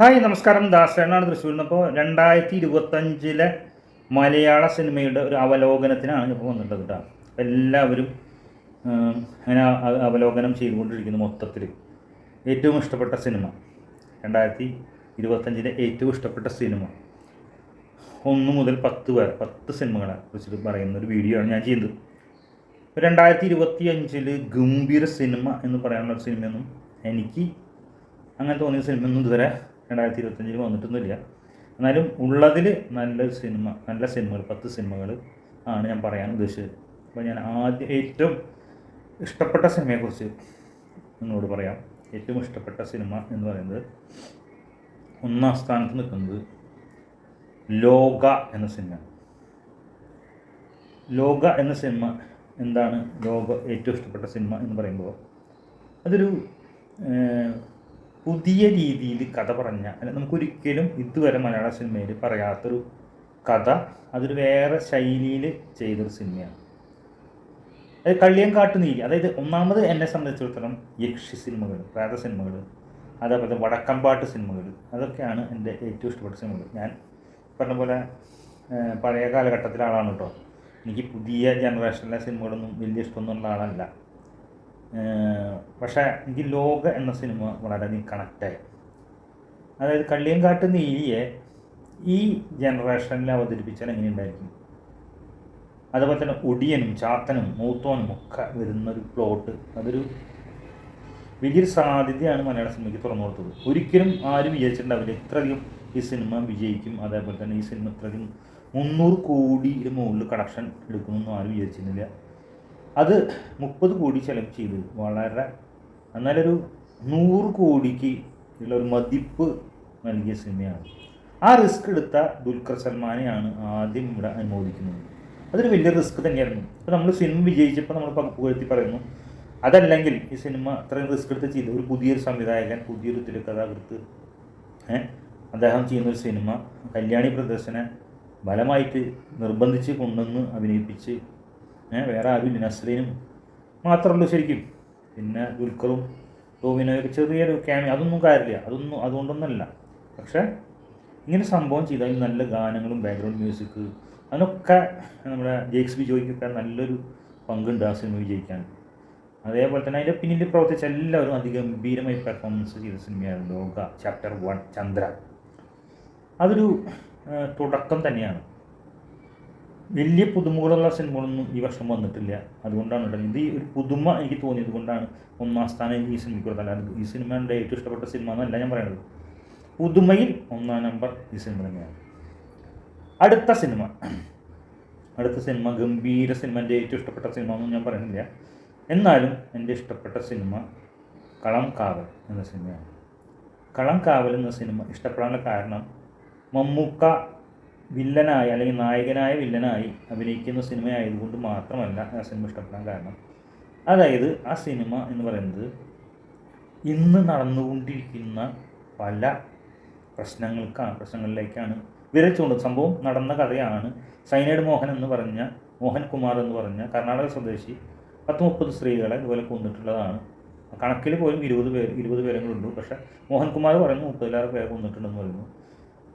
Hi നമസ്കാരം. ദാസേണാണ് തൃശ്ശൂരിൽ നിന്ന് അപ്പോൾ രണ്ടായിരത്തി ഇരുപത്തഞ്ചിലെ മലയാള സിനിമയുടെ ഒരു അവലോകനത്തിനാണ് ഇപ്പോൾ വന്നിട്ടുള്ളത് കേട്ടോ എല്ലാവരും അങ്ങനെ അവലോകനം ചെയ്തുകൊണ്ടിരിക്കുന്നു മൊത്തത്തിൽ ഏറ്റവും ഇഷ്ടപ്പെട്ട സിനിമ. രണ്ടായിരത്തി ഇരുപത്തഞ്ചിലെ ഏറ്റവും ഇഷ്ടപ്പെട്ട സിനിമ. ഒന്ന് മുതൽ പത്ത് വരെ പത്ത് സിനിമകളെ കുറിച്ചിട്ട് പറയുന്ന ഒരു വീഡിയോ ആണ് ഞാൻ ഇപ്പോൾ രണ്ടായിരത്തി ഇരുപത്തി അഞ്ചിൽ ഗംഭീര സിനിമ എന്ന് പറയാനുള്ള സിനിമയൊന്നും എനിക്ക് അങ്ങനെ തോന്നിയ സിനിമയൊന്നും ഇതുവരെ രണ്ടായിരത്തി ഇരുപത്തഞ്ചിൽ വന്നിട്ടൊന്നുമില്ല. എന്നാലും ഉള്ളതിൽ നല്ല സിനിമ നല്ല സിനിമകൾ പത്ത് സിനിമകൾ ആണ് ഞാൻ പറയാൻ ഉദ്ദേശിച്ചത്. അപ്പോൾ ഞാൻ ആദ്യം ഏറ്റവും ഇഷ്ടപ്പെട്ട സിനിമയെക്കുറിച്ച് നിങ്ങളോട് പറയാം. ഏറ്റവും ഇഷ്ടപ്പെട്ട സിനിമ എന്ന് പറയുന്നത് ഒന്നാം സ്ഥാനത്ത് നിൽക്കുന്നത് ലോക എന്ന സിനിമയാണ്. ലോക എന്ന സിനിമ എന്താണ്? ലോക ഏറ്റവും ഇഷ്ടപ്പെട്ട സിനിമ എന്ന് പറയുമ്പോൾ അതൊരു പുതിയ രീതിയിൽ കഥ പറഞ്ഞ നമുക്കൊരിക്കലും ഇതുവരെ മലയാള സിനിമയിൽ പറയാത്തൊരു കഥ അതൊരു വേറെ ശൈലിയിൽ ചെയ്തൊരു സിനിമയാണ്. അത് കള്ളിയങ്കാട്ട് നീലി അതായത് ഒന്നാമത് എന്നെ സംബന്ധിച്ചിടത്തോളം യക്ഷി സിനിമകൾ പ്രേത സിനിമകൾ അതേപോലെ വടക്കമ്പാട്ട് സിനിമകൾ അതൊക്കെയാണ് എന്റെ ഏറ്റവും ഇഷ്ടപ്പെട്ട സിനിമകൾ. ഞാൻ പറഞ്ഞ പോലെ പഴയ കാലഘട്ടത്തിലെ ആളാണ് കേട്ടോ. എനിക്ക് പുതിയ ജനറേഷനിലെ സിനിമകളൊന്നും വലിയ ഇഷ്ടമൊന്നുമുള്ള ആളല്ല. പക്ഷേ എനിക്ക് ലോക എന്ന സിനിമ വളരെയധികം കണക്റ്റായി അതായത് കള്ളിയങ്കാട്ട് നീലിയെ ഈ ജനറേഷനിൽ അവതരിപ്പിച്ചാൽ എങ്ങനെ ഉണ്ടായിരിക്കും? അതുപോലെ തന്നെ ഒടിയനും ചാത്തനും മൂത്തോനും ഒക്കെ വരുന്നൊരു പ്ലോട്ട് അതൊരു വലിയൊരു സാധ്യതയാണ് മലയാള സിനിമയ്ക്ക് തുറന്നു കൊടുത്തത്. ഒരിക്കലും ആരും വിചാരിച്ചിട്ടുണ്ടാവില്ല ഇത്രയധികം ഈ സിനിമ വിജയിക്കും അതേപോലെ തന്നെ ഈ സിനിമ ഇത്രയധികം മുന്നൂറ് കോടിയുടെ മുകളിൽ കളക്ഷൻ എടുക്കുമെന്നും ആരും വിചാരിച്ചിരുന്നില്ല. അത് മുപ്പത് കോടി ചെലവ് ചെയ്ത് വളരെ. എന്നാലൊരു നൂറ് കോടിക്ക് ഉള്ള ഒരു മതിപ്പ് നൽകിയ സിനിമയാണ്. ആ റിസ്ക് എടുത്ത ദുൽഖർ സൽമാനെയാണ് ആദ്യം ഇവിടെ അനുമോദിക്കുന്നത്. അതൊരു വലിയ റിസ്ക് തന്നെയായിരുന്നു. ഇപ്പോൾ നമ്മൾ സിനിമ വിജയിച്ചപ്പോൾ നമ്മൾ പുകഴ്ത്തി പറയുന്നു അതല്ലെങ്കിൽ ഈ സിനിമ അത്രയും റിസ്ക് എടുത്ത് ചെയ്ത് ഒരു പുതിയൊരു സംവിധായകൻ പുതിയൊരു തിരക്കഥാകൃത്ത് അദ്ദേഹം ചെയ്യുന്ന ഒരു സിനിമ കല്യാണി പ്രദർശനം ബലമായിട്ട് നിർബന്ധിച്ച് കൊണ്ടുവന്ന് അഭിനയിപ്പിച്ച് വേറെ ആരുമില്ല നസ്രീനും മാത്രമല്ലോ ശരിക്കും. പിന്നെ ദുൽഖറും ടോവിനോയൊക്കെ ചെറിയൊരു ക്യാമി അതൊന്നും കാര്യമില്ല. അതൊന്നും അതുകൊണ്ടൊന്നല്ല. പക്ഷേ ഇങ്ങനെ സംഭവം ചെയ്താൽ നല്ല ഗാനങ്ങളും ബാക്ക്ഗ്രൗണ്ട് മ്യൂസിക് അതിനൊക്കെ നമ്മുടെ ജെയ്ക്സ് ബിജോയ്ക്കൊക്കെ നല്ലൊരു പങ്കുണ്ട് ആ സിനിമ വിജയിക്കാൻ. അതേപോലെ തന്നെ അതിന്റെ പിന്നിൽ പ്രവർത്തിച്ച എല്ലാവരും അതിഗംഭീരമായി പെർഫോമൻസ് ചെയ്ത സിനിമയാണ് ലോക ചാപ്റ്റർ വൺ ചന്ദ്ര. അതൊരു തുടക്കം തന്നെയാണ്. വലിയ പുതുമകളുള്ള സിനിമകളൊന്നും ഈ വർഷം വന്നിട്ടില്ല. അതുകൊണ്ടാണ് ഇത് ഒരു പുതുമ എനിക്ക് തോന്നിയത് കൊണ്ടാണ് ഒന്നാം സ്ഥാനം ഈ സിനിമയ്ക്ക് കൊടുത്തത്. അല്ലാതെ ഈ സിനിമ എന്റെ ഏറ്റവും ഇഷ്ടപ്പെട്ട സിനിമ എന്നല്ല ഞാൻ പറയുന്നത് പുതുമയിൽ ഒന്നാം നമ്പർ ഈ സിനിമ തന്നെയാണ്. അടുത്ത സിനിമ അടുത്ത സിനിമ ഗംഭീര സിനിമ എന്റെ ഏറ്റവും ഇഷ്ടപ്പെട്ട സിനിമ ഒന്നും ഞാൻ പറയുന്നില്ല. എന്നാലും എന്റെ ഇഷ്ടപ്പെട്ട സിനിമ കളം കാവൽ എന്ന സിനിമയാണ് കളം കാവൽ എന്ന സിനിമ ഇഷ്ടപ്പെടാനുള്ള കാരണം മമ്മൂക്ക വില്ലനായി അല്ലെങ്കിൽ നായകനായ വില്ലനായി അഭിനയിക്കുന്ന സിനിമയായതുകൊണ്ട് മാത്രമല്ല ആ സിനിമ ഇഷ്ടപ്പെടാൻ കാരണം. അതായത് ആ സിനിമ എന്ന് പറയുന്നത് ഇന്ന് നടന്നുകൊണ്ടിരിക്കുന്ന പല പ്രശ്നങ്ങൾക്കാണ് പ്രശ്നങ്ങളിലേക്കാണ് വിരൽ സംഭവം നടന്ന കഥയാണ് സൈനൈഡ് മോഹൻ എന്ന് പറഞ്ഞ മോഹൻ കുമാർ എന്ന് പറഞ്ഞ കർണാടക സ്വദേശി പത്ത് മുപ്പത് സ്ത്രീകളെ ഇതുപോലെ കൊന്നിട്ടുള്ളതാണ്. കണക്കിൽ പോലും ഇരുപത് പേര് ഇരുപത് പേരെങ്ങളുണ്ട് പക്ഷേ മോഹൻകുമാർ പറയുന്നു മുപ്പതിലാറ് പേരെ കൊന്നിട്ടുണ്ടെന്ന് പറയുന്നു.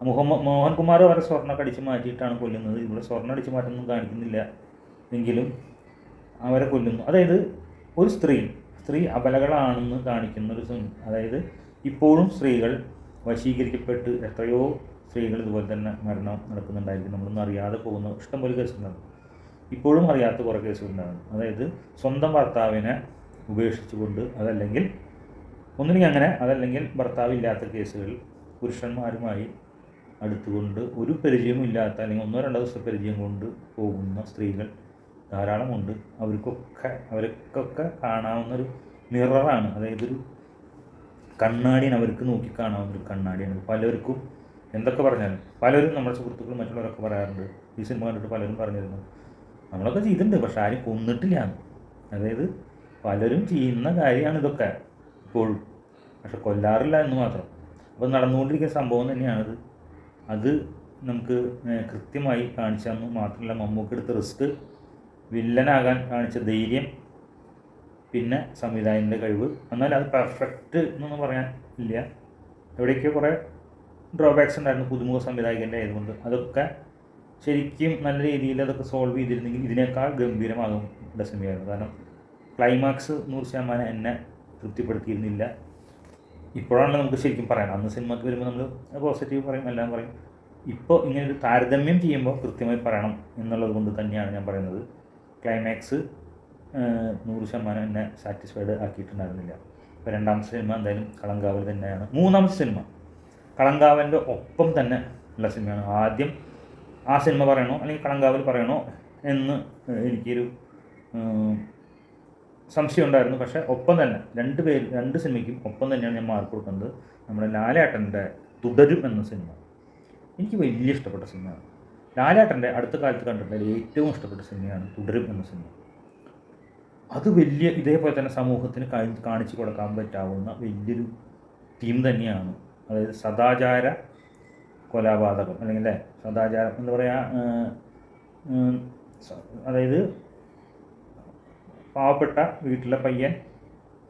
മുഹമ്മദ് മോഹൻകുമാർ അവരെ സ്വർണമൊക്കെ അടിച്ച് മാറ്റിയിട്ടാണ് കൊല്ലുന്നത്. ഇവിടെ സ്വർണം അടിച്ച് മാറ്റൊന്നും കാണിക്കുന്നില്ല. എങ്കിലും അവരെ കൊല്ലുന്നു. അതായത് ഒരു സ്ത്രീ സ്ത്രീ അപലകളാണെന്ന് കാണിക്കുന്ന ഒരു അതായത് ഇപ്പോഴും സ്ത്രീകൾ വശീകരിക്കപ്പെട്ട് എത്രയോ സ്ത്രീകൾ ഇതുപോലെ തന്നെ മരണം നടക്കുന്നുണ്ടായിരിക്കും. നമ്മളൊന്നും അറിയാതെ പോകുന്ന ഇഷ്ടംപോലെ കേസുണ്ടാകും ഇപ്പോഴും അറിയാത്ത കുറേ കേസുകളുണ്ടാകും. അതായത് സ്വന്തം ഭർത്താവിനെ ഉപേക്ഷിച്ചുകൊണ്ട് അതല്ലെങ്കിൽ ഒന്നിനെങ്കിൽ അങ്ങനെ അതല്ലെങ്കിൽ ഭർത്താവില്ലാത്ത കേസുകൾ പുരുഷന്മാരുമായി അടുത്തുകൊണ്ട് ഒരു പരിചയമില്ലാത്ത അല്ലെങ്കിൽ ഒന്നോ രണ്ടോ ദിവസത്തെ പരിചയം കൊണ്ട് പോകുന്ന സ്ത്രീകൾ ധാരാളമുണ്ട്. അവർക്കൊക്കെ അവർക്കൊക്കെ കാണാവുന്നൊരു മിററാണ്. അതായത് ഒരു കണ്ണാടിയാണ് അവർക്ക് നോക്കി കാണാവുന്ന ഒരു കണ്ണാടിയാണ്. പലർക്കും എന്തൊക്കെ പറഞ്ഞാലും പലരും നമ്മുടെ സുഹൃത്തുക്കളും മറ്റുള്ളവരൊക്കെ പറയാറുണ്ട്. ഈ സിനിമ കണ്ടിട്ട് പലരും പറഞ്ഞിരുന്നു നമ്മളൊക്കെ ചെയ്തിട്ടുണ്ട് പക്ഷെ ആരും കൊന്നിട്ടില്ല അതായത് പലരും ചെയ്യുന്ന കാര്യമാണ് ഇതൊക്കെ ഇപ്പോഴും. പക്ഷെ കൊല്ലാറില്ല എന്ന് മാത്രം. അപ്പോൾ നടന്നുകൊണ്ടിരിക്കുന്ന സംഭവം തന്നെയാണിത്. അത് നമുക്ക് കൃത്യമായി കാണിച്ചു തന്നു. മാത്രമല്ല മമ്മൂക്ക് എടുത്ത റിസ്ക് വില്ലനാകാൻ കാണിച്ച ധൈര്യം പിന്നെ സംവിധായകന്റെ കഴിവ്. എന്നാൽ അത് പെർഫെക്റ്റ് എന്നൊന്നും പറയാൻ ഇല്ല. എവിടെയൊക്കെയോ കുറേ ഡ്രോബാക്സ് ഉണ്ടായിരുന്നു പുതുമുഖ സംവിധായകന്റെ ആയതുകൊണ്ട്. അതൊക്കെ ശരിക്കും നല്ല രീതിയിൽ അതൊക്കെ സോൾവ് ചെയ്തിരുന്നെങ്കിൽ ഇതിനേക്കാൾ ഗംഭീരമാകും ഇവിടെ സിനിമയായിരുന്നു കാരണം ക്ലൈമാക്സ് നൂറ് ശതമാനം എന്നെ തൃപ്തിപ്പെടുത്തിയിരുന്നില്ല. ഇപ്പോഴാണ് നമുക്ക് ശരിക്കും പറയാം അന്ന് സിനിമക്ക് വരുമ്പോൾ നമ്മൾ പോസിറ്റീവ് പറയും എല്ലാം പറയും. ഇപ്പോൾ ഇങ്ങനെ ഒരു താരതമ്യം ചെയ്യുമ്പോൾ കൃത്യമായി പറയണം എന്നുള്ളത് കൊണ്ട് തന്നെയാണ് ഞാൻ പറയുന്നത്. ക്ലൈമാക്സ് നൂറ് ശതമാനം എന്നെ സാറ്റിസ്ഫൈഡ് ആക്കിയിട്ടുണ്ടായിരുന്നില്ല. ഇപ്പോൾ രണ്ടാമത്തെ സിനിമ എന്തായാലും കളങ്കാവൽ തന്നെയാണ്. മൂന്നാമത്തെ സിനിമ കളങ്കാവലിന്റെ ഒപ്പം തന്നെ ഉള്ള സിനിമയാണ്. ആദ്യം ആ സിനിമ പറയണോ അല്ലെങ്കിൽ കളങ്കാവൽ പറയണോ എന്ന് എനിക്കൊരു സംശയം ഉണ്ടായിരുന്നു പക്ഷേ ഒപ്പം തന്നെ രണ്ട് പേര് രണ്ട് സിനിമയ്ക്കും ഒപ്പം തന്നെയാണ് ഞാൻ മാർക്ക് കൊടുക്കുന്നത്. നമ്മുടെ ലാലേട്ടന്റെ തുടരും എന്ന സിനിമ. എനിക്ക് വലിയ ഇഷ്ടപ്പെട്ട സിനിമയാണ്. ലാലേട്ടന്റെ അടുത്ത കാലത്ത് കണ്ടിട്ടുള്ള ഏറ്റവും ഇഷ്ടപ്പെട്ട സിനിമയാണ് തുടരും എന്ന സിനിമ. അത് വലിയ ഇതേപോലെ തന്നെ സമൂഹത്തിന് കാണിച്ചു കൊടുക്കാൻ പറ്റാവുന്ന വലിയൊരു തീം തന്നെയാണ്. അതായത് സദാചാര കൊലപാതകം അല്ലെങ്കിൽ അല്ലേ സദാചാരം എന്താ പറയുക അതായത് പാവപ്പെട്ട വീട്ടിലെ പയ്യൻ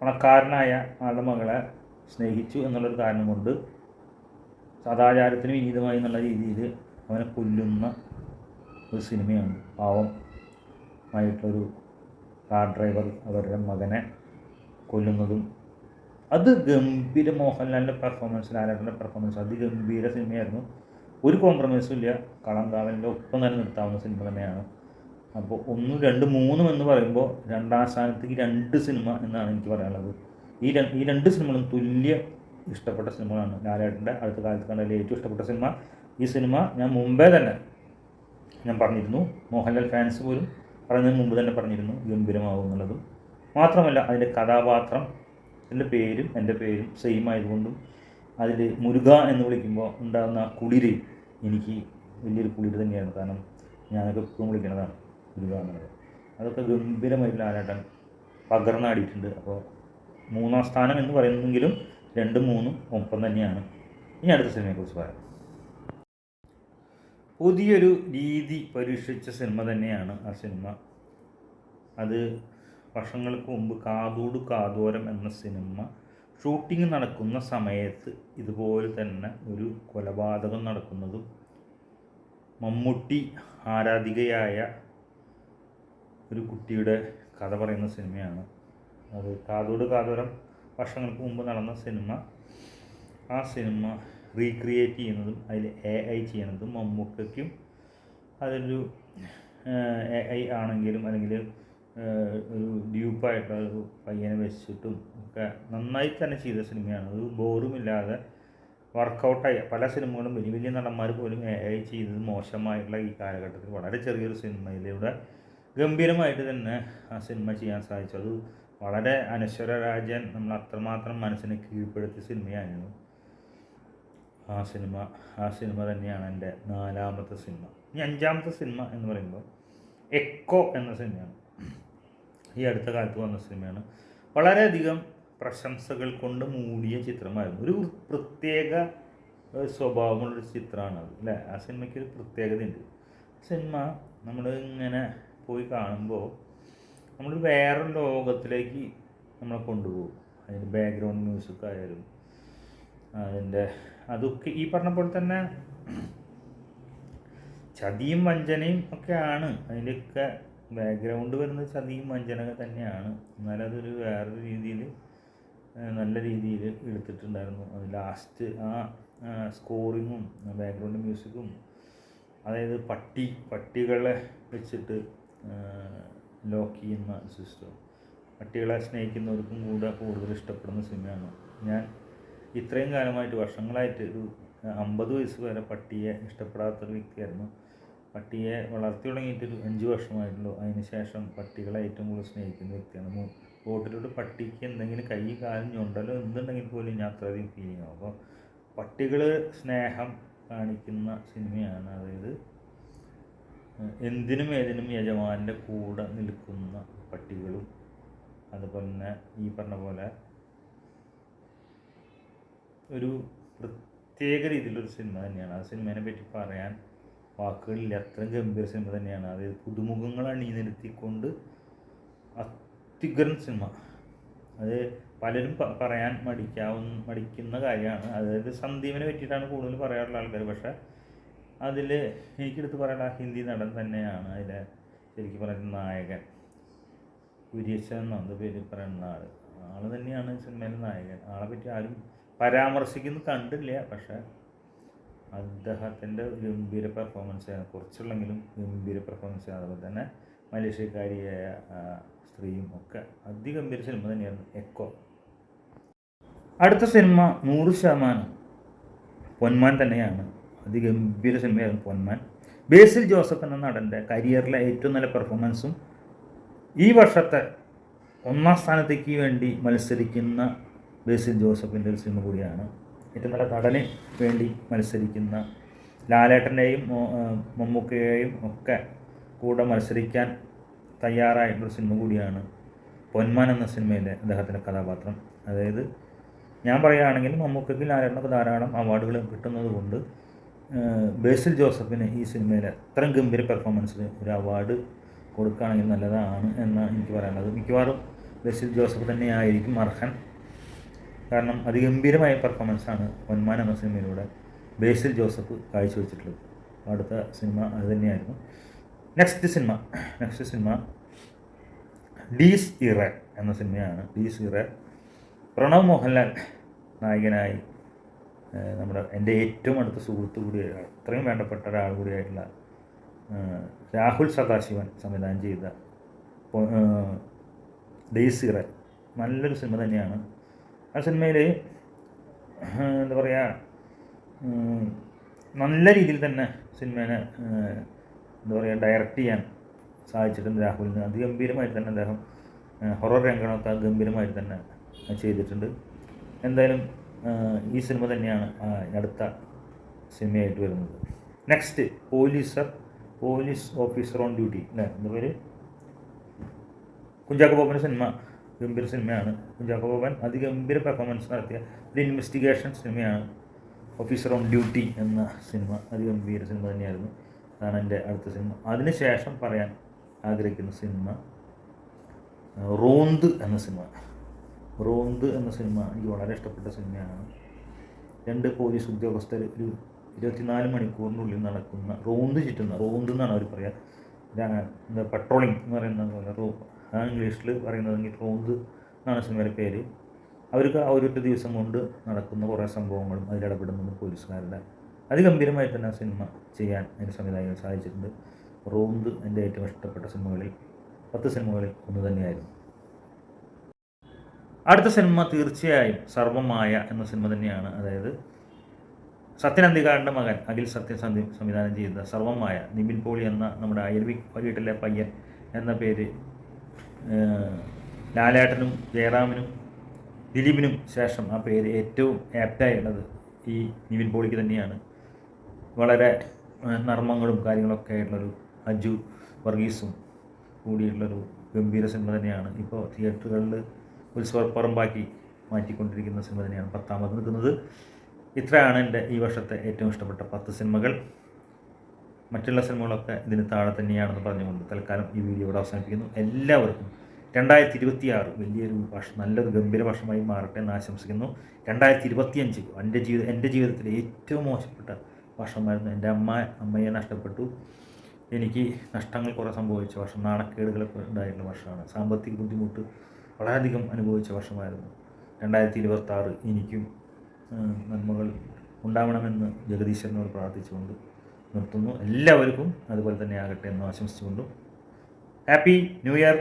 പണക്കാരനായ ആളുടെ മകളെ സ്നേഹിച്ചു എന്നുള്ളൊരു കാരണം കൊണ്ട് സദാചാരത്തിന് വിനീതമായി എന്നുള്ള രീതിയിൽ അവനെ കൊല്ലുന്ന ഒരു സിനിമയാണ് പാവം ആയിട്ടുള്ളൊരു കാർ ഡ്രൈവർ അവരുടെ മകനെ കൊല്ലുന്നതും അത് ഗംഭീര മോഹൻലാലിന്റെ പെർഫോമൻസ് ലാലേട്ടന്റെ പെർഫോമൻസ് അതിഗംഭീര സിനിമയായിരുന്നു. ഒരു കോംപ്രമൈസും ഇല്ല. കളങ്കാവലിന്റെ ഒപ്പം തന്നെ നിർത്താവുന്ന സിനിമ തന്നെയാണ്. അപ്പോൾ ഒന്ന് രണ്ട് മൂന്നും എന്ന് പറയുമ്പോൾ രണ്ടാം സ്ഥാനത്തേക്ക് രണ്ട് സിനിമ എന്നാണ് എനിക്ക് പറയാനുള്ളത്. ഈ രണ്ട് ഈ രണ്ട് സിനിമകളും തുല്യ ഇഷ്ടപ്പെട്ട സിനിമകളാണ്. ലാലേട്ടന്റെ അടുത്ത കാലത്ത് കണ്ടതിൽ ഏറ്റവും ഇഷ്ടപ്പെട്ട സിനിമ ഈ സിനിമ ഞാൻ മുമ്പേ തന്നെ ഞാൻ പറഞ്ഞിരുന്നു. മോഹൻലാൽ ഫാൻസ് പോലും പറയുന്നതിന് മുമ്പ് തന്നെ പറഞ്ഞിരുന്നു ഗംഭീരമാകും എന്നുള്ളതും. മാത്രമല്ല അതിന്റെ കഥാപാത്രം എന്റെ പേരും എന്റെ പേരും സെയിം ആയതുകൊണ്ടും അതിൽ മുരുക എന്ന് വിളിക്കുമ്പോൾ ഉണ്ടാകുന്ന കുളിര് എനിക്ക് വലിയൊരു കുളിര് തന്നെയാണ് കാരണം ഞാനൊക്കെ എപ്പോഴും വിളിക്കുന്നതാണ് എന്നുള്ളത് അതൊക്കെ ഗംഭീരമായിട്ട് ലാലേട്ടൻ പകർന്നാടിയിട്ടുണ്ട്. അപ്പോൾ മൂന്നാം സ്ഥാനം എന്ന് പറയുന്നെങ്കിലും രണ്ടും മൂന്നും ഒപ്പം തന്നെയാണ്. ഇനി അടുത്ത സിനിമയെക്കുറിച്ച് പറയാം. പുതിയൊരു രീതി പരീക്ഷിച്ച സിനിമ തന്നെയാണ് ആ സിനിമ. അത് വർഷങ്ങൾക്ക് മുമ്പ് കാതോട് കാതോരം എന്ന സിനിമ ഷൂട്ടിംഗ് നടക്കുന്ന സമയത്ത് ഇതുപോലെ തന്നെ ഒരു കൊലപാതകം നടക്കുന്നതും മമ്മൂട്ടി ആരാധികയായ ഒരു കുട്ടിയുടെ കഥ പറയുന്ന സിനിമയാണ്. അത് കാതോട് കാതോരം വർഷങ്ങൾക്ക് മുമ്പ് നടന്ന സിനിമ. ആ സിനിമ റീക്രിയേറ്റ് ചെയ്യുന്നതും അതിൽ എ ഐ ചെയ്യുന്നതും മമ്മൂക്കയ്ക്കും അതൊരു എ ഐ ആണെങ്കിലും അല്ലെങ്കിൽ ഒരു ഡ്യൂപ്പായിട്ടുള്ള ഒരു പയ്യനെ വെച്ചിട്ടും ഒക്കെ നന്നായി തന്നെ ചെയ്ത സിനിമയാണ്. ഒരു ബോറുമില്ലാതെ വർക്കൗട്ടായി. പല സിനിമകളും വലിയ വലിയ നടന്മാർ പോലും എ ഐ ചെയ്തത് മോശമായിട്ടുള്ള ഈ കാലഘട്ടത്തിൽ. വളരെ ചെറിയൊരു സിനിമയിലൂടെ ഗംഭീരമായിട്ട് തന്നെ ആ സിനിമ ചെയ്യാൻ സാധിച്ചു. അത് വളരെ അനശ്വര രാജൻ നമ്മൾ അത്രമാത്രം മനസ്സിനെ കീഴ്പ്പെടുത്തിയ സിനിമയായിരുന്നു. ആ സിനിമ ആ സിനിമ തന്നെയാണ് എന്റെ നാലാമത്തെ സിനിമ. ഇനി അഞ്ചാമത്തെ സിനിമ എന്ന് പറയുമ്പോൾ എക്കോ എന്ന സിനിമയാണ്. ഈ അടുത്ത കാലത്ത് വന്ന സിനിമയാണ്. വളരെയധികം പ്രശംസകൾ കൊണ്ട് മൂടിയ ചിത്രമായിരുന്നു. ഒരു പ്രത്യേക സ്വഭാവമുള്ളൊരു ചിത്രമാണ് അത് അല്ലേ? ആ സിനിമയ്ക്ക് ഒരു പ്രത്യേകതയുണ്ട്. സിനിമ നമ്മൾ ഇങ്ങനെ പോയി കാണുമ്പോൾ നമ്മൾ വേറെ ലോകത്തിലേക്ക് നമ്മളെ കൊണ്ടുപോകും. അതിന്റെ ബാക്ക്ഗ്രൗണ്ട് മ്യൂസിക് ആയാലും അതിന്റെ അതൊക്കെ ഈ പറഞ്ഞ പോലെ തന്നെ ചതിയും വഞ്ചനയും ഒക്കെയാണ്. അതിന്റെയൊക്കെ ബാക്ക്ഗ്രൗണ്ട് വരുന്നത് ചതിയും വഞ്ചനയൊക്കെ തന്നെയാണ്. എന്നാലും അതൊരു വേറൊരു രീതിയിൽ നല്ല രീതിയിൽ എടുത്തിട്ടുണ്ടായിരുന്നു. അത് ലാസ്റ്റ് ആ സ്കോറിങ്ങും ബാക്ക്ഗ്രൗണ്ട് മ്യൂസിക്കും അതായത് പട്ടി പട്ടികളെ വെച്ചിട്ട് ലോക്ക് എന്ന സിസ്റ്റം പട്ടികളെ സ്നേഹിക്കുന്നവർക്കും കൂടെ കൂടുതൽ ഇഷ്ടപ്പെടുന്ന സിനിമയാണ്. ഞാൻ ഇത്രയും കാലമായിട്ട് വർഷങ്ങളായിട്ട് ഒരു അമ്പത് വയസ്സ് വരെ പട്ടിയെ ഇഷ്ടപ്പെടാത്തൊരു വ്യക്തിയായിരുന്നു. പട്ടിയെ വളർത്തി തുടങ്ങിയിട്ടൊരു അഞ്ച് വർഷമായിട്ടുള്ളൂ. അതിന് ശേഷം പട്ടികളെ ഏറ്റവും കൂടുതൽ സ്നേഹിക്കുന്ന വ്യക്തിയാണ്. റോട്ടിലൂടെ പട്ടിക്ക് എന്തെങ്കിലും കൈ കാലും ഞൊണ്ടലോ എന്തുണ്ടെങ്കിൽ പോലും ഞാൻ അത്രയധികം ഫീൽ ചെയ്യും അപ്പോൾ പട്ടികൾ സ്നേഹം കാണിക്കുന്ന സിനിമയാണ്. അതായത് എന്തിനും ഏതിനും യജമാനന്റെ കൂടെ നിൽക്കുന്ന പട്ടികളും അതുപോലെ തന്നെ ഈ പറഞ്ഞ പോലെ ഒരു പ്രത്യേക രീതിയിലൊരു സിനിമ തന്നെയാണ്. ആ സിനിമേനെ പറ്റി പറയാൻ വാക്കുകളിൽ അത്രയും ഗംഭീര സിനിമ തന്നെയാണ്. അതായത് പുതുമുഖങ്ങൾ അണിനിരത്തിക്കൊണ്ട് അത്യുഗ്രൻ സിനിമ. അത് പലരും പറയാൻ മടിക്കാവുന്ന മടിക്കുന്ന കാര്യമാണ്. അതായത് സന്ദീപിനെ പറ്റിയിട്ടാണ് കൂടുതൽ പറയാറുള്ള ആൾക്കാർ. പക്ഷേ അതിൽ എനിക്കെടുത്ത് പറയണ ഹിന്ദി നടൻ തന്നെയാണ് അതിലെ ശരിക്കും പറയുന്ന നായകൻ. കുര്യശൻ എന്നാണ് പേര് പറയുന്ന ആൾ ആൾ തന്നെയാണ് സിനിമയിലെ നായകൻ. ആളെ പറ്റി ആരും പരാമർശിക്കുന്നു കണ്ടില്ല. പക്ഷേ അദ്ദേഹത്തിന്റെ ഗംഭീര പെർഫോമൻസ് കുറച്ചുള്ളെങ്കിലും ഗംഭീര പെർഫോമൻസ് അതുപോലെ തന്നെ മലേഷ്യക്കാരിയായ സ്ത്രീയും ഒക്കെ അതിഗംഭീര സിനിമ തന്നെയായിരുന്നു. എക്കോ അടുത്ത സിനിമ നൂറ് ശതമാനം പൊന്മാൻ തന്നെയാണ്. അതിഗംഭീര സിനിമയായിരുന്നു പൊന്മാൻ ബേസിൽ ജോസഫ് എന്ന നടന്റെ കരിയറിലെ ഏറ്റവും നല്ല പെർഫോമൻസും ഈ വർഷത്തെ ഒന്നാം സ്ഥാനത്തേക്ക് വേണ്ടി മത്സരിക്കുന്ന ബേസിൽ ജോസഫിന്റെ ഒരു സിനിമ കൂടിയാണ്. ഏറ്റവും നല്ല നടന് വേണ്ടി മത്സരിക്കുന്ന ലാലേട്ടന്റെയും മമ്മൂക്കയെയും ഒക്കെ കൂടെ മത്സരിക്കാൻ തയ്യാറായിട്ടുള്ള സിനിമ കൂടിയാണ് പൊന്മാൻ എന്ന സിനിമയിലെ അദ്ദേഹത്തിന്റെ കഥാപാത്രം. അതായത് ഞാൻ പറയുകയാണെങ്കിൽ മമ്മൂക്കയ്ക്ക് ലാലേട്ടനൊക്കെ ധാരാളം അവാർഡുകൾ കിട്ടുന്നത് കൊണ്ട് ബേസിൽ ജോസഫിന് ഈ സിനിമയിൽ അത്രയും ഗംഭീര പെർഫോമൻസിന് ഒരു അവാർഡ് കൊടുക്കുകയാണെങ്കിൽ നല്ലതാണ് എന്നാണ് എനിക്ക് പറയാനുള്ളത്. മിക്കവാറും ബേസിൽ ജോസഫ് തന്നെയായിരിക്കും അർഹൻ. കാരണം അതിഗംഭീരമായ പെർഫോമൻസാണ് പൊന്മാൻ എന്ന സിനിമയിലൂടെ ബേസിൽ ജോസഫ് കാഴ്ചവെച്ചിട്ടുള്ളത്. അടുത്ത സിനിമ അത് തന്നെയായിരുന്നു. നെക്സ്റ്റ് സിനിമ നെക്സ്റ്റ് സിനിമ ഡീസ് ഇറ എന്ന സിനിമയാണ്. ഡീസ് ഇറ. പ്രണവ് മോഹൻലാൽ നായകനായി നമ്മുടെ എന്റെ ഏറ്റവും അടുത്ത സുഹൃത്ത് കൂടി അത്രയും വേണ്ടപ്പെട്ട ഒരാൾ കൂടിയായിട്ടുള്ള രാഹുൽ സദാശിവൻ സംവിധാനം ചെയ്ത പൊ- ഏഹ്, ഡീസ് ഇറ നല്ലൊരു സിനിമ തന്നെയാണ്. ആ സിനിമയിൽ എന്താ പറയുക നല്ല രീതിയിൽ തന്നെ സിനിമേനെ എന്താ പറയുക ഡയറക്റ്റ് ചെയ്യാൻ സാധിച്ചിട്ടുണ്ട് രാഹുലിന്. അതിഗംഭീരമായിട്ട് തന്നെ അദ്ദേഹം ഹൊറർ രംഗങ്ങളൊക്കെ ഗംഭീരമായിട്ട് തന്നെ ചെയ്തിട്ടുണ്ട്. എന്തായാലും ഈ സിനിമ തന്നെയാണ് അടുത്ത സിനിമയായിട്ട് വരുന്നത്. നെക്സ്റ്റ് പോലീസർ പോലീസ് ഓഫീസർ ഓൺ ഡ്യൂട്ടി അല്ലേ എന്താ പേര്? കുഞ്ചാക്കോ ബോബന്റെ സിനിമ ഗംഭീര സിനിമയാണ്. കുഞ്ചാക്കോ ബോബൻ അതിഗംഭീര പെർഫോമൻസ് നടത്തിയ ഒരു ഇൻവെസ്റ്റിഗേഷൻ സിനിമയാണ്. ഓഫീസർ ഓൺ ഡ്യൂട്ടി എന്ന സിനിമ അതിഗംഭീര സിനിമ തന്നെയായിരുന്നു. അതാണ് എന്റെ അടുത്ത സിനിമ. അതിനുശേഷം പറയാൻ ആഗ്രഹിക്കുന്ന സിനിമ റോന്ത് എന്ന സിനിമ. റോന്ത് എന്ന സിനിമ എനിക്ക് വളരെ ഇഷ്ടപ്പെട്ട സിനിമയാണ്. രണ്ട് പോലീസ് ഉദ്യോഗസ്ഥർ ഒരു ഇരുപത്തിനാല് മണിക്കൂറിനുള്ളിൽ നടക്കുന്ന റോന്ത് ചുറ്റുന്ന റോന്ത് എന്നാണ് അവർ പറയുക പട്രോളിംഗ് എന്ന് പറയുന്ന പോലെ റോ ഇംഗ്ലീഷിൽ പറയുന്നത് റോന്ത് എന്നാണ് സിനിമയുടെ പേര്. അവർക്ക് ആ ഒരു ദിവസം കൊണ്ട് നടക്കുന്ന കുറേ സംഭവങ്ങളും അതിലിടപെടുന്ന പോലീസുകാരുടെ അതിഗംഭീരമായി തന്നെ ആ സിനിമ ചെയ്യാൻ അതിന് സംവിധായകൻ സാധിച്ചിട്ടുണ്ട് റോന്ത് എന്റെ ഏറ്റവും ഇഷ്ടപ്പെട്ട സിനിമകളിൽ പത്ത് സിനിമകളിൽ ഒന്ന് തന്നെയായിരുന്നു. അടുത്ത സിനിമ തീർച്ചയായും സർവമായ എന്ന സിനിമ തന്നെയാണ്. അതായത് സത്യൻ അന്തികാരന്റെ മകൻ അഖിൽ സത്യൻ സംവിധാനം ചെയ്ത സർവമായ നിബിൻ പോളി എന്ന നമ്മുടെ അയൽവി വീട്ടിലെ പയ്യൻ എന്ന പേര് ലാലേട്ടനും ജയറാമിനും ദിലീപിനും ശേഷം ആ പേര് ഏറ്റവും ആപ്റ്റായുള്ളത് ഈ നിവിൻ പോളിക്ക് തന്നെയാണ്. വളരെ നർമ്മങ്ങളും കാര്യങ്ങളൊക്കെ ആയിട്ടുള്ളൊരു അജു വർഗീസും കൂടിയുള്ളൊരു ഗംഭീര സിനിമ തന്നെയാണ്. ഇപ്പോൾ തിയേറ്ററുകളിൽ ഉത്സവപ്പറമ്പാക്കി മാറ്റിക്കൊണ്ടിരിക്കുന്ന സിനിമ തന്നെയാണ് പത്താമത് നിൽക്കുന്നത്. ഇത്രയാണ് എന്റെ ഈ വർഷത്തെ ഏറ്റവും ഇഷ്ടപ്പെട്ട പത്ത് സിനിമകൾ. മറ്റുള്ള സിനിമകളൊക്കെ ഇതിന് താഴെ തന്നെയാണെന്ന് പറഞ്ഞുകൊണ്ട് തൽക്കാലം ഈ വീഡിയോ ഇവിടെ അവസാനിപ്പിക്കുന്നു. എല്ലാവർക്കും രണ്ടായിരത്തി ഇരുപത്തി ആറ് വലിയൊരു വർഷം നല്ലൊരു ഗംഭീര വർഷമായി മാറട്ടെ എന്ന് ആശംസിക്കുന്നു. രണ്ടായിരത്തി ഇരുപത്തിയഞ്ച് എന്റെ ജീവിതം എന്റെ ജീവിതത്തിലെ ഏറ്റവും മോശപ്പെട്ട വർഷമായിരുന്നു എന്റെ അമ്മ. അമ്മയെ നഷ്ടപ്പെട്ടു. എനിക്ക് നഷ്ടങ്ങൾ കുറേ സംഭവിച്ച വർഷം നാണക്കേടുകളൊക്കെ ഉണ്ടായിരുന്ന വർഷമാണ്. സാമ്പത്തിക ബുദ്ധിമുട്ട് വളരെയധികം അനുഭവിച്ച വർഷമായിരുന്നു. രണ്ടായിരത്തി ഇരുപത്തി ആറ് എനിക്കും നന്മകൾ ഉണ്ടാവണമെന്ന് ജഗദീശ്വരനോട് പ്രാർത്ഥിച്ചുകൊണ്ട് നിർത്തുന്നു. എല്ലാവർക്കും അതുപോലെ തന്നെ ആകട്ടെ എന്ന് ആശംസിച്ചുകൊണ്ടും. Happy new year.